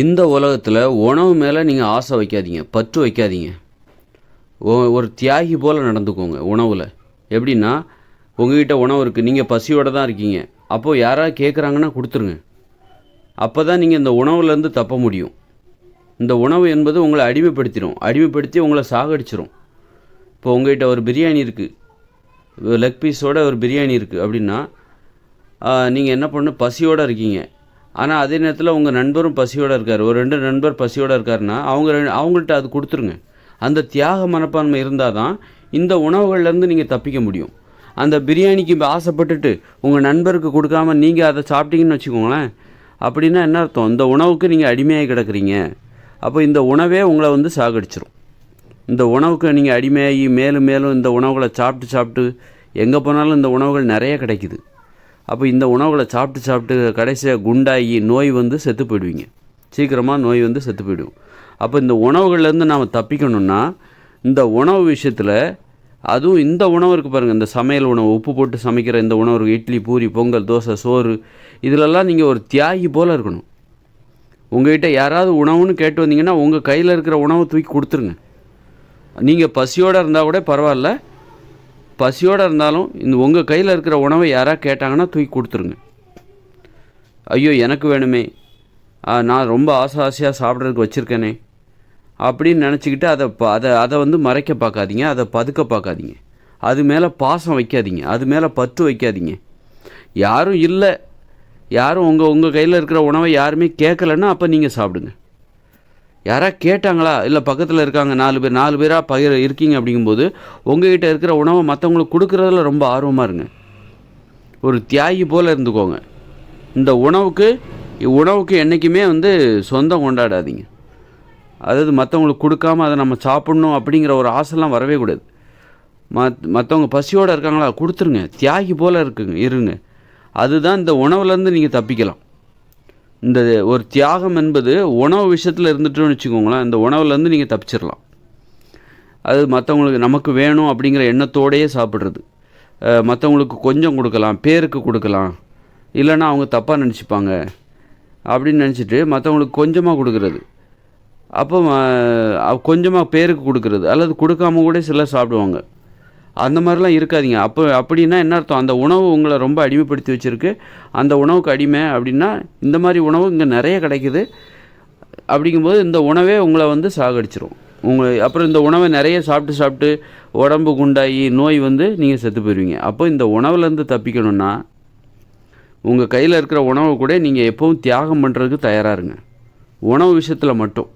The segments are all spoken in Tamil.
இந்த உலகத்தில் உணவு மேலே நீங்கள் ஆசை வைக்காதீங்க பற்று வைக்காதீங்க. ஒரு தியாகி போல் நடந்துக்கோங்க உணவில். எப்படின்னா உங்ககிட்ட உணவு இருக்குது நீங்கள் பசியோடு தான் இருக்கீங்க. அப்போது யாராவது கேட்குறாங்கன்னா கொடுத்துருங்க. அப்போ தான் நீங்கள் இந்த உணவுலேருந்து தப்ப முடியும். இந்த உணவு என்பது உங்களை அடிமைப்படுத்திடும் அடிமைப்படுத்தி உங்களை சாகடிச்சிரும். இப்போ உங்ககிட்ட ஒரு பிரியாணி இருக்குது லெக் பீஸோட ஒரு பிரியாணி இருக்குது அப்படின்னா நீங்கள் என்ன பண்ணணும்? பசியோடு இருக்கீங்க. ஆனால் அதே நேரத்தில் உங்கள் நண்பரும் பசியோடு இருக்கார். ஒரு ரெண்டு நண்பர் பசியோடு இருக்காருன்னா அவங்க ரெண்டு- அவங்கள்ட்ட அது கொடுத்துருங்க. அந்த தியாக மனப்பான்மை இருந்தால் தான் இந்த உணவுகள்லேருந்து நீங்கள் தப்பிக்க முடியும். அந்த பிரியாணிக்கு ஆசைப்பட்டுட்டு உங்கள் நண்பருக்கு கொடுக்காம நீங்கள் அதை சாப்பிட்டீங்கன்னு வச்சுக்கோங்களேன். அப்படின்னா என்ன அர்த்தம்? இந்த உணவுக்கு நீங்கள் அடிமையாகி கிடக்குறீங்க. அப்போ இந்த உணவே உங்களை வந்து சாகடிச்சிரும். இந்த உணவுக்கு நீங்கள் அடிமையாகி மேலும் மேலும் இந்த உணவுகளை சாப்பிட்டு சாப்பிட்டு எங்கே போனாலும் இந்த உணவுகள் நிறைய கிடைக்குது. அப்போ இந்த உணவுகளை சாப்பிட்டு சாப்பிட்டு கடைசியாக குண்டாகி நோய் வந்து செத்து போயிடுவீங்க. சீக்கிரமாக நோய் வந்து செத்து போயிடும். அப்போ இந்த உணவுகள்லேருந்து நாம் தப்பிக்கணும்னா இந்த உணவு விஷயத்தில் அதுவும் இந்த உணவு இருக்குது பாருங்கள் இந்த சமையல் உணவு உப்பு போட்டு சமைக்கிற இந்த உணவு இருக்குது இட்லி பூரி பொங்கல் தோசை சோறு இதிலெல்லாம் நீங்கள் ஒரு தியாகி போல் இருக்கணும். உங்கள்கிட்ட யாராவது உணவுன்னு கேட்டு வந்தீங்கன்னா உங்கள் கையில் இருக்கிற உணவை தூக்கி கொடுத்துருங்க. நீங்கள் பசியோடு இருந்தால் கூட பரவாயில்ல பசியோடு இருந்தாலும் இந்த உங்கள் கையில் இருக்கிற உணவை யாராவது கேட்டாங்கன்னா தூக்கி கொடுத்துருங்க. ஐயோ எனக்கு வேணுமே. நான் ரொம்ப ஆசை ஆசையாக சாப்பிட்றதுக்கு வச்சுருக்கேனே. அப்படின்னு நினச்சிக்கிட்டு அதை ப- அதை அதை வந்து மறைக்க பார்க்காதீங்க. அதை பதுக்க பார்க்காதீங்க. அது மேலே பாசம் வைக்காதீங்க. அது மேலே பற்று வைக்காதீங்க. யாரும் இல்லை. யாரும் உங்கள் உங்கள் கையில் இருக்கிற உணவை யாருமே கேட்கலன்னா அப்போ நீங்கள் சாப்பிடுங்க. யாரா கேட்டாங்களா? இல்லை பக்கத்தில் இருக்காங்க நாலு பேர் நாலு பேராக பகிர இருக்கீங்க அப்படிங்கும்போது உங்ககிட்ட இருக்கிற உணவை மற்றவங்களுக்கு கொடுக்குறதுல ரொம்ப ஆர்வமாக இருங்க. ஒரு தியாகி போல் இருந்துக்கோங்க. இந்த உணவுக்கு உணவுக்கு என்றைக்குமே வந்து சொந்தம் கொண்டாடாதீங்க. அதாவது மற்றவங்களுக்கு கொடுக்காம அதை நம்ம சாப்பிடணும் அப்படிங்கிற ஒரு ஆசைலாம் வரவே கூடாது. மத் மற்றவங்க பசியோடு இருக்காங்களா கொடுத்துருங்க. தியாகி போல் இருக்குங்க இருங்க. அதுதான் இந்த உணவுலேருந்து நீங்கள் தப்பிக்கலாம். இந்த ஒரு தியாகம் என்பது உணவு விஷயத்தில் இருந்துட்டோன்னு வச்சுக்கோங்களேன் இந்த உணவுலேருந்து நீங்கள் தப்பிச்சிடலாம் அது மற்றவங்களுக்கு நமக்கு வேணும் அப்படிங்கிற எண்ணத்தோடையே சாப்பிட்றது. மற்றவங்களுக்கு கொஞ்சம் கொடுக்கலாம் பேருக்கு கொடுக்கலாம் இல்லைன்னா அவங்க தப்பாக நினச்சிப்பாங்க அப்படின்னு நினச்சிட்டு மற்றவங்களுக்கு கொஞ்சமாக கொடுக்கறது. அப்போ கொஞ்சமாக பேருக்கு கொடுக்கறது அல்லது கொடுக்காம கூட சிலர் சாப்பிடுவாங்க. அந்த மாதிரிலாம் இருக்காதீங்க. அப்போ அப்படின்னா என்ன அர்த்தம்? அந்த உணவு உங்களை ரொம்ப அடிமைப்படுத்தி வச்சுருக்கு. அந்த உணவுக்கு அடிமை அப்படின்னா இந்த மாதிரி உணவு இங்கே நிறைய கிடைக்குது. அப்படிங்கும்போது இந்த உணவே உங்களை வந்து சாகடிச்சிரும். உங்களை அப்புறம் இந்த உணவை நிறைய சாப்பிட்டு சாப்பிட்டு உடம்பு குண்டாகி நோய் வந்து நீங்கள் செத்து போயிடுவீங்க அப்போ இந்த உணவுலேருந்து தப்பிக்கணும்னா உங்கள் கையில் இருக்கிற உணவை கூட நீங்கள் எப்பவும் தியாகம் பண்ணுறதுக்கு தயாராக இருங்க. உணவு விஷயத்தில் மட்டும்.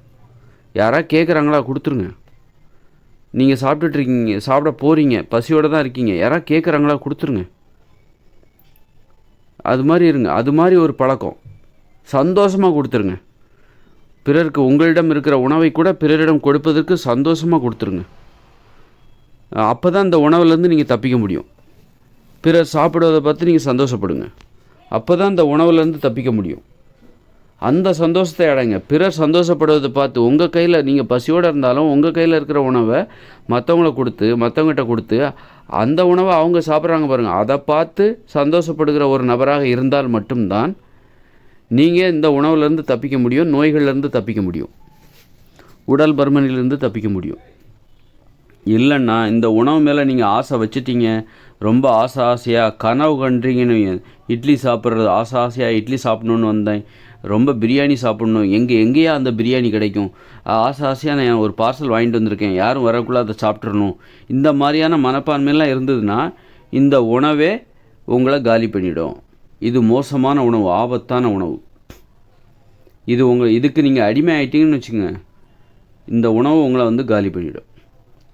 யாராவது கேட்குறாங்களா கொடுத்துருங்க. நீங்கள் சாப்பிட்டுட்டு இருக்கீங்க சாப்பிட போகிறீங்க பசியோடு தான் இருக்கீங்க. யாராவது கேட்குறாங்களா கொடுத்துருங்க. அது மாதிரி இருங்க. அது மாதிரி ஒரு பழக்கம். சந்தோஷமாக கொடுத்துருங்க. பிறருக்கு உங்களிடம் இருக்கிற உணவை கூட பிறரிடம் கொடுப்பதற்கு சந்தோஷமாக கொடுத்துருங்க. அப்போ தான் இந்த உணவுலேருந்து நீங்கள் தப்பிக்க முடியும். பிறர் சாப்பிடுவதை பார்த்து நீங்கள் சந்தோஷப்படுங்க. அப்போ தான் இந்த உணவுலேருந்து தப்பிக்க முடியும். அந்த சந்தோஷத்தை அடைங்க. பிறர் சந்தோஷப்படுவதை பார்த்து உங்கள் கையில் நீங்கள் பசியோடு இருந்தாலும் உங்கள் கையில் இருக்கிற உணவை மற்றவங்கள கொடுத்து மற்றவங்ககிட்ட கொடுத்து அந்த உணவை அவங்க சாப்பிட்றாங்க பாருங்கள் அதை பார்த்து சந்தோஷப்படுகிற ஒரு நபராக இருந்தால் மட்டும்தான் நீங்கள் இந்த உணவுலேருந்து தப்பிக்க முடியும் நோய்கள்லேருந்து தப்பிக்க முடியும். உடல் பருமனிலிருந்து தப்பிக்க முடியும். இல்லைன்னா இந்த உணவு மேலே நீங்கள் ஆசை வச்சுட்டீங்க. ரொம்ப ஆசை ஆசையாக கனவு கன்றீங்கன்னு இட்லி சாப்பிட்றது ஆசை ஆசையாக இட்லி சாப்பிடணுன்னு வந்தேன். ரொம்ப பிரியாணி சாப்பிடணும். எங்கே எங்கேயா அந்த பிரியாணி கிடைக்கும்? ஆசை ஆசையாக நான் ஒரு பார்சல் வாங்கிட்டு வந்திருக்கேன். யாரும் வரக்குள்ள அதை சாப்பிட்றணும் இந்த மாதிரியான மனப்பான்மையெல்லாம் இருந்ததுன்னா இந்த உணவே உங்களை காலி பண்ணிடும். இது மோசமான உணவு ஆபத்தான உணவு. இது உங்கள் இதுக்கு நீங்கள் அடிமை ஆகிட்டீங்கன்னு வச்சுக்கோங்க. இந்த உணவு உங்களை வந்து காலி பண்ணிவிடும்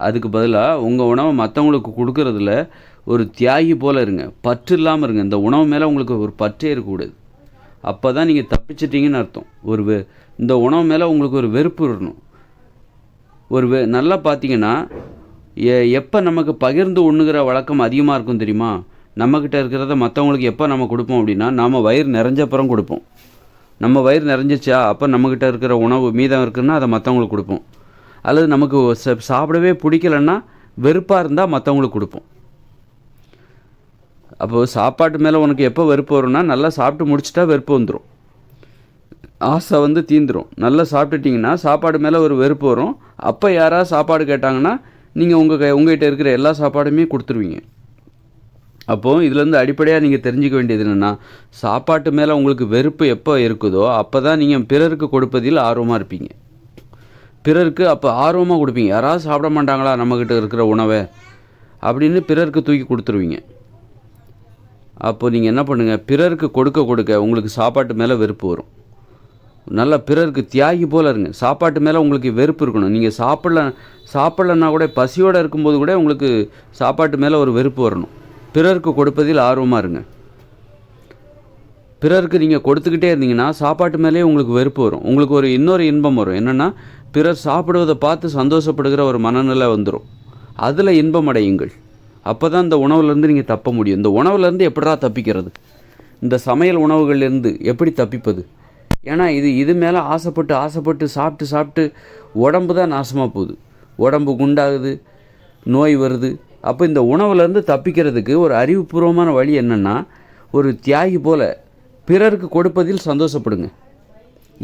அதுக்கு பதிலாக உங்கள் உணவை மற்றவங்களுக்கு கொடுக்குறதுல ஒரு தியாகி போல் இருங்க. பற்று இல்லாமல் இருங்க. இந்த உணவு மேலே உங்களுக்கு ஒரு பற்றே இருக்கக்கூடாது. அப்போ தான் நீங்கள் தப்பிச்சிட்டீங்கன்னு அர்த்தம். ஒரு வெ இந்த உணவு மேலே உங்களுக்கு ஒரு வெறுப்பு வரணும். ஒரு வெ நல்லா பார்த்தீங்கன்னா எ எப்போ நமக்கு பகிர்ந்து உண்ணுகிற வழக்கம் அதிகமாக இருக்கும் தெரியுமா? நம்மக்கிட்ட இருக்கிறத மற்றவங்களுக்கு எப்போ நம்ம கொடுப்போம் அப்படின்னா நம்ம வயிறு நிறைஞ்சப்புறம் கொடுப்போம். நம்ம வயிறு நிறைஞ்சிச்சா அப்போ நம்மக்கிட்ட இருக்கிற உணவு மீதம் இருக்குன்னா அதை மற்றவங்களுக்கு கொடுப்போம். அல்லது நமக்கு ச- சாப்பிடவே பிடிக்கலன்னா வெறுப்பாக இருந்தால் மற்றவங்களுக்கு கொடுப்போம். அப்போது சாப்பாட்டு மேலே உனக்கு எப்போ வெறுப்பு வரும்னா நல்லா சாப்பிட்டு முடிச்சிட்டா வெறுப்பு வந்துடும் ஆசை வந்து தீந்துடும் நல்லா சாப்பிட்டுட்டிங்கன்னா சாப்பாடு மேலே ஒரு வெறுப்பு வரும். அப்போ யாராவது சாப்பாடு கேட்டாங்கன்னா நீங்கள் உங்கள் கை உங்கள்கிட்ட இருக்கிற எல்லா சாப்பாடுமே கொடுத்துருவீங்க. அப்போது இதுலேருந்து அடிப்படையாக நீங்கள் தெரிஞ்சுக்க வேண்டியது என்னென்னா சாப்பாட்டு மேலே உங்களுக்கு வெறுப்பு எப்போ இருக்குதோ அப்போ தான் நீங்கள் பிறருக்கு கொடுப்பதில் ஆர்வமாக இருப்பீங்க. பிறருக்கு அப்போ ஆர்வமாக கொடுப்பீங்க. யாராவது சாப்பிட மாட்டாங்களா நம்மக்கிட்ட இருக்கிற உணவை? அப்படின்னு பிறருக்கு தூக்கி கொடுத்துருவீங்க. அப்போது நீங்கள் என்ன பண்ணுங்கள் பிறருக்கு கொடுக்க கொடுக்க உங்களுக்கு சாப்பாட்டு மேலே வெறுப்பு வரும். நல்லா பிறருக்கு தியாகி போல இருங்க. சாப்பாட்டு மேலே உங்களுக்கு வெறுப்பு இருக்கணும். நீங்கள் சாப்பிடல சாப்பிடலன்னா கூட பசியோடு இருக்கும்போது கூட உங்களுக்கு சாப்பாட்டு மேலே ஒரு வெறுப்பு வரணும். பிறருக்கு கொடுப்பதில் ஆர்வமாக இருங்க. பிறருக்கு நீங்கள் கொடுத்துக்கிட்டே இருந்தீங்கன்னா சாப்பாட்டு மேலேயே உங்களுக்கு வெறுப்பு வரும். உங்களுக்கு ஒரு இன்னொரு இன்பம் வரும். என்னென்னா பிறர் சாப்பிடுவதை பார்த்து சந்தோஷப்படுகிற ஒரு மனநிலை வந்துடும் அதில் இன்பம் அடையுங்கள். அப்போ தான் இந்த உணவுலேருந்து நீங்கள் தப்ப முடியும். இந்த உணவுலேருந்து எப்படா தப்பிக்கிறது? இந்த சமையல் உணவுகள்லேருந்து எப்படி தப்பிப்பது? ஏன்னா இது இது மேலே ஆசைப்பட்டு ஆசைப்பட்டு சாப்பிட்டு சாப்பிட்டு உடம்பு தான் நாசமாக போகுது. உடம்பு குண்டாகுது நோய் வருது. அப்போ இந்த உணவுலேருந்து தப்பிக்கிறதுக்கு ஒரு அறிவுபூர்வமான வழி என்னென்னா ஒரு தியாகி போல் பிறருக்கு கொடுப்பதில் சந்தோஷப்படுங்க.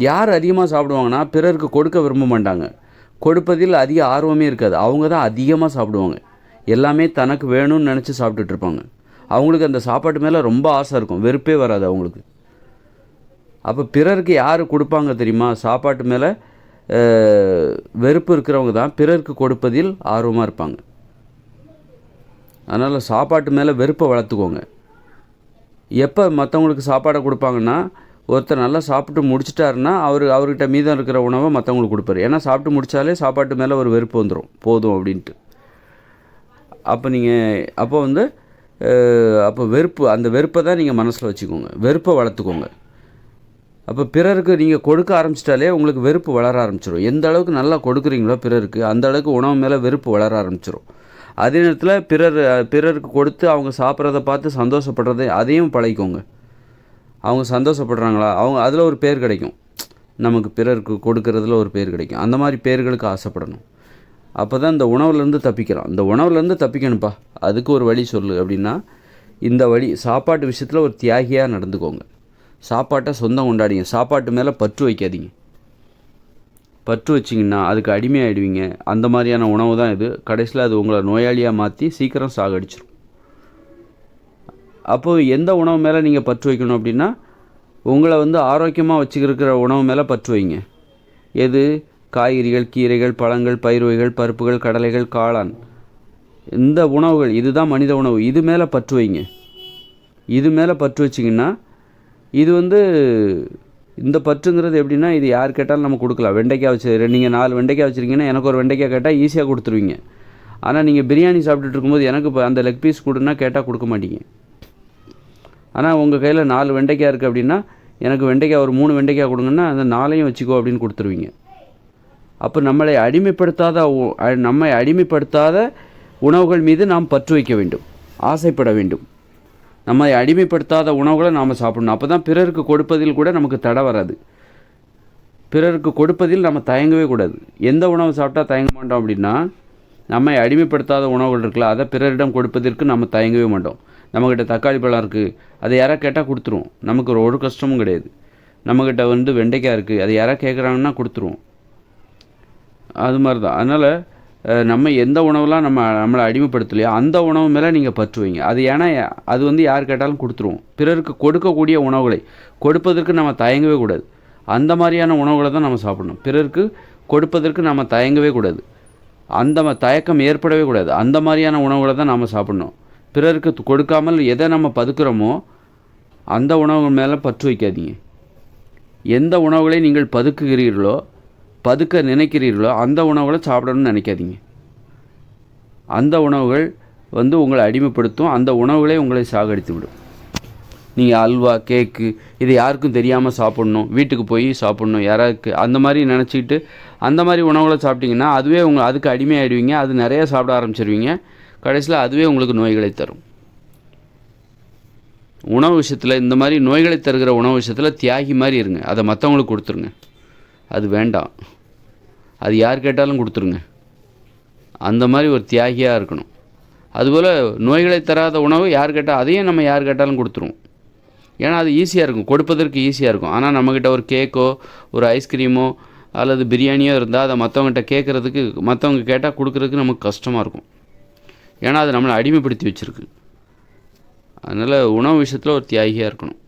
யார் அதிகமாக சாப்பிடுவாங்கன்னா பிறருக்கு கொடுக்க விரும்ப மாட்டாங்க. கொடுப்பதில் அதிக ஆர்வமே இருக்காது. அவங்க தான் அதிகமாக சாப்பிடுவாங்க. எல்லாமே தனக்கு வேணும்னு நினச்சி சாப்பிட்டுட்ருப்பாங்க அவங்களுக்கு அந்த சாப்பாட்டு மேலே ரொம்ப ஆசை இருக்கும். வெறுப்பே வராது அவங்களுக்கு. அப்போ பிறருக்கு யார் கொடுப்பாங்க தெரியுமா? சாப்பாட்டு மேலே வெறுப்பு இருக்கிறவங்க தான் பிறருக்கு கொடுப்பதில் ஆர்வமாக இருப்பாங்க. அதனால் சாப்பாட்டு மேலே வெறுப்பை வளர்த்துக்கோங்க. எப்போ மற்றவங்களுக்கு சாப்பாடை கொடுப்பாங்கன்னா ஒருத்தர் நல்லா சாப்பிட்டு முடிச்சிட்டாருன்னா அவர் அவர்கிட்ட மீதம் இருக்கிற உணவை மற்றவங்களுக்கு கொடுப்பாரு. ஏன்னா சாப்பிட்டு முடித்தாலே சாப்பாட்டு மேலே ஒரு வெறுப்பு வந்துடும் போதும் அப்படின்ட்டு. அப்போ நீங்கள் அப்போ வந்து அப்போ வெறுப்பு அந்த வெறுப்பை தான் நீங்கள் மனசில் வச்சுக்கோங்க. வெறுப்பை வளர்த்துக்கோங்க. அப்போ பிறருக்கு நீங்கள் கொடுக்க ஆரம்பிச்சிட்டாலே உங்களுக்கு வெறுப்பு வளர ஆரம்பிச்சிடும் எந்த அளவுக்கு நல்லா கொடுக்குறீங்களோ பிறருக்கு அந்த அளவுக்கு உணவு மேலே வெறுப்பு வளர ஆரம்பிச்சிடும் அதே நேரத்தில் பிறர் பிறருக்கு கொடுத்து அவங்க சாப்பிட்றத பார்த்து சந்தோஷப்படுறதை அதையும் பழகிக்கோங்க. அவங்க சந்தோஷப்படுறாங்களா? அவங்க அதில் ஒரு பேர் கிடைக்கும். நமக்கு பிறருக்கு கொடுக்கறதுல ஒரு பேர் கிடைக்கும். அந்த மாதிரி பேர்களுக்கு ஆசைப்படணும். அப்போ தான் இந்த உணவுலேருந்து தப்பிக்கிறோம். இந்த உணவுலேருந்து தப்பிக்கணும்ப்பா. அதுக்கு ஒரு வழி சொல்லு அப்படின்னா இந்த வழி சாப்பாட்டு விஷயத்தில் ஒரு தியாகியாக நடந்துக்கோங்க. சாப்பாட்டை சொந்தம் கொண்டாடிங்க. சாப்பாட்டு மேலே பற்று வைக்காதீங்க. பற்று வச்சிங்கன்னா அதுக்கு அடிமையாகிடுவீங்க அந்த மாதிரியான உணவு தான் இது. கடைசியில் அது உங்களை நோயாளியாக மாற்றி சீக்கிரம் சாகடிச்சிடும் அப்போது எந்த உணவு மேலே நீங்கள் பற்று வைக்கணும் அப்படின்னா உங்களை வந்து ஆரோக்கியமாக வச்சுக்கிருக்கிற உணவு மேலே பற்று வைங்க. எது? காய்கறிகள் கீரைகள் பழங்கள் பயிர் வகைகள் பருப்புகள் கடலைகள் காளான். இந்த உணவுகள் இதுதான் மனித உணவு. இது மேலே பற்று வைங்க. இது மேலே பற்று வச்சிங்கன்னா இது வந்து இந்த பற்றுங்கிறது எப்படின்னா இது யார் கேட்டாலும் நம்ம கொடுக்கலாம். வெண்டைக்காய் வச்சு நீங்கள் நாலு வெண்டைக்காய் வச்சுருக்கீங்கன்னா எனக்கு ஒரு வெண்டைக்காய் கேட்டால் ஈஸியாக கொடுத்துருவீங்க. ஆனால் நீங்கள் பிரியாணி சாப்பிட்டுட்டு இருக்கும்போது எனக்கு இப்போ அந்த லெக் பீஸ் கொடுன்னா கேட்டால் கொடுக்க மாட்டீங்க. ஆனால் உங்கள் கையில் நாலு வெண்டைக்காய் இருக்குது அப்படின்னா எனக்கு வெண்டைக்காய் ஒரு மூணு வெண்டைக்காய் கொடுங்கன்னா அந்த நாளையும் வச்சுக்கோ அப்படின்னு கொடுத்துருவீங்க. அப்போ நம்மளை அடிமைப்படுத்தாத உ- நம்மை அடிமைப்படுத்தாத உணவுகள் மீது நாம் பற்று வைக்க வேண்டும். ஆசைப்பட வேண்டும். நம்மை அடிமைப்படுத்தாத உணவுகளை நாம் சாப்பிடணும். அப்போ தான் பிறருக்கு கொடுப்பதில் கூட நமக்கு தடை வராது. பிறருக்கு கொடுப்பதில் நம்ம தயங்கவே கூடாது. எந்த உணவு சாப்பிட்டா தயங்க மாட்டோம் அப்படின்னா நம்மை அடிமைப்படுத்தாத உணவுகள் இருக்குல்ல அதை பிறரிடம் கொடுப்பதற்கு நம்ம தயங்கவே மாட்டோம். நம்மக்கிட்ட தக்காளி பழம் இருக்குது அதை யாராவது கேட்டால் கொடுத்துருவோம். நமக்கு ஒரு ஒரு கஷ்டமும் கிடையாது. நம்மக்கிட்ட வந்து வெண்டைக்காய் இருக்குது அதை யாராவது கேட்குறாங்கன்னா கொடுத்துருவோம். அது மாதிரி தான் அதனால் நம்ம எந்த உணவுலாம் நம்ம நம்மளை அடிமைப்படுத்தலையோ அந்த உணவு மேலே நீங்கள் பற்று வைங்க அது ஏன்னா அது வந்து யார் கேட்டாலும் கொடுத்துருவோம். பிறருக்கு கொடுக்கக்கூடிய உணவுகளை கொடுப்பதற்கு நம்ம தயங்கவே கூடாது. அந்த மாதிரியான உணவுகளை தான் நம்ம சாப்பிடணும். பிறருக்கு கொடுப்பதற்கு நம்ம தயங்கவே கூடாது. அந்த ம- தயக்கம் ஏற்படவே கூடாது. அந்த மாதிரியான உணவுகளை தான் நாம் சாப்பிடணும். பிறருக்கு கொடுக்காமல் எதை நம்ம பதுக்குறோமோ அந்த உணவுகள் மேலே பற்று வைக்காதீங்க. எந்த உணவுகளை நீங்கள் பதுக்குகிறீர்களோ பதுக்க நினைக்கிறீர்களோ அந்த உணவுகளை சாப்பிடணும்னு நினைக்காதீங்க. அந்த உணவுகள் வந்து உங்களை அடிமைப்படுத்தும். அந்த உணவுகளே உங்களை சாகடித்து விடும் நீங்கள் அல்வா கேக்கு இது யாருக்கும் தெரியாமல் சாப்பிட்ணும். வீட்டுக்கு போய் சாப்பிட்ணும். யாராருக்கு அந்த மாதிரி நினச்சிக்கிட்டு அந்த மாதிரி உணவுகளை சாப்பிட்டிங்கன்னா அதுவே உங்கள் அதுக்கு அடிமையாயிடுவீங்க. அது நிறையா சாப்பிட ஆரம்பிச்சிருவீங்க. கடைசியில் அதுவே உங்களுக்கு நோய்களை தரும். உணவு விஷயத்தில் இந்த மாதிரி நோய்களை தருகிற உணவு விஷயத்தில் தியாகி மாதிரி இருங்க. அதை மற்றவங்களுக்கு கொடுத்துருங்க. அது வேண்டாம். அது யார் கேட்டாலும் கொடுத்துருங்க. அந்த மாதிரி ஒரு தியாகியாக இருக்கணும். அதுபோல் நோய்களை தராத உணவு யார் கேட்டால் அதையும் நம்ம யார் கேட்டாலும் கொடுத்துருவோம். ஏன்னா அது ஈஸியாக இருக்கும். கொடுப்பதற்கு ஈஸியாக இருக்கும். ஆனால் நம்மக்கிட்ட ஒரு கேக்கோ ஒரு ஐஸ்கிரீமோ அல்லது பிரியாணியோ இருந்தால் அதை மற்றவங்ககிட்ட கேட்குறதுக்கு மற்றவங்க கேட்டால் கொடுக்குறதுக்கு நமக்கு கஷ்டமாக இருக்கும். ஏன்னா அது நம்மளை அடிமைப்படுத்தி வச்சுருக்கு. அதனால் உணவு விஷயத்தில் ஒரு தியாகியாக இருக்கணும்.